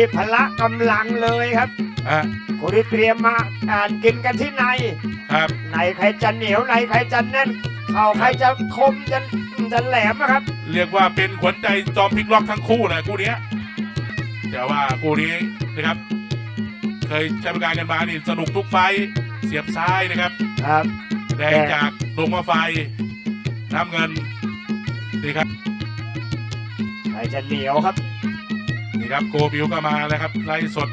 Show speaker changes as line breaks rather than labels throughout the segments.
ที่พละกำลังเลยครับ
อะ
คุณที่เตรียมมาอ่านกินกันที่ใน
ครับ
ในใครจะเหนียวในใครจะแน่นเข่าใครจะคมจะจะแหลมนะครับ
เรียกว่าเป็นขวัญใจจอมพลิกล็อกทั้งคู่นะคู่เนี้ยแต่ว่าคู่นี้นะครับ เคยใช้บริการกันมานี่สนุกทุกไฟท์เสียบซ้ายนะครับ
ครับ
แดงจากดงมะไฟน้ำเงินนี่ครับ
ใครจะเหนียวครับ
นี่ครับโกบิวก็มาแล้วครับไล่สด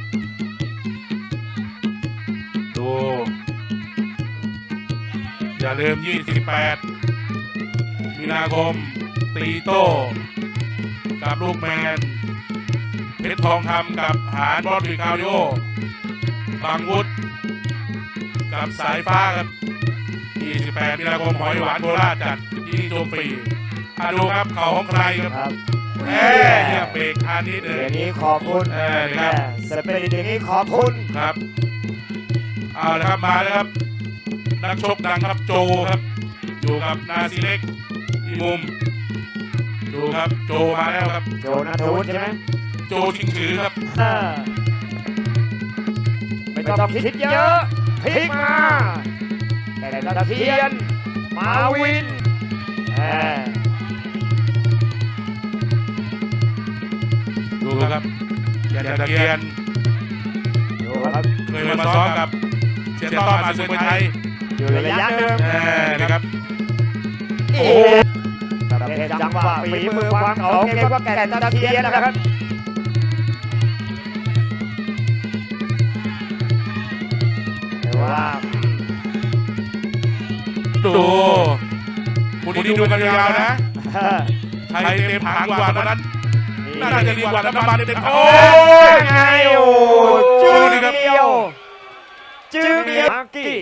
ดู อย่าลืม 28 มีนาคม ตีโต้ กับลูกแมน เพชรทองคำกับหานบอลวิคาริโอบางวุฒกับสายฟ้าครับ 28 มีนาคมหอยหวานโคราชจัดที่โจมฟรีอะดูครับเขาของใครครับ
ครับ
แหมเนี่ยเบรกทันนิดเล
อยย่างนี้ขอบคุณ
เออครับ
สเปริตอย่างนี้ขอบคุณ
ครับ เอาละครับมาแล้วครับ นักชกดังครับโจครับ อยู่กับนาซีเล็กที่มุม ดูครับโจมาแล้วครับ
โจนัทวุฒิใช่ไหม
โจชิงถือครับ
อ่าไม่ต้องคิดเยอะพลิกมาแต่ตะเทียน มาวินเออ
ครับอย่าตะเกียน
ดูครับ
เคยมาซ้อมกับเสียต้อมมาสุโขทัย
อยู่ระยะหนึ่ง
เออนะครับ
โอ้ประเภทจังหวะฝีมือความเขาเก่งกว่าแก่นตะเทียนนะครับแต่ว่า
ดูคุณนี่ดูกันยาวๆนะ
เออ
ใครเต็มถังกว่าตอนนั้ นน่าจะดีกว่าน้ำมันเต็มถัง
โอ้
โอ้
ย
ย
ไงโอ้จึงเดียวจึงเดียวมาร์กี้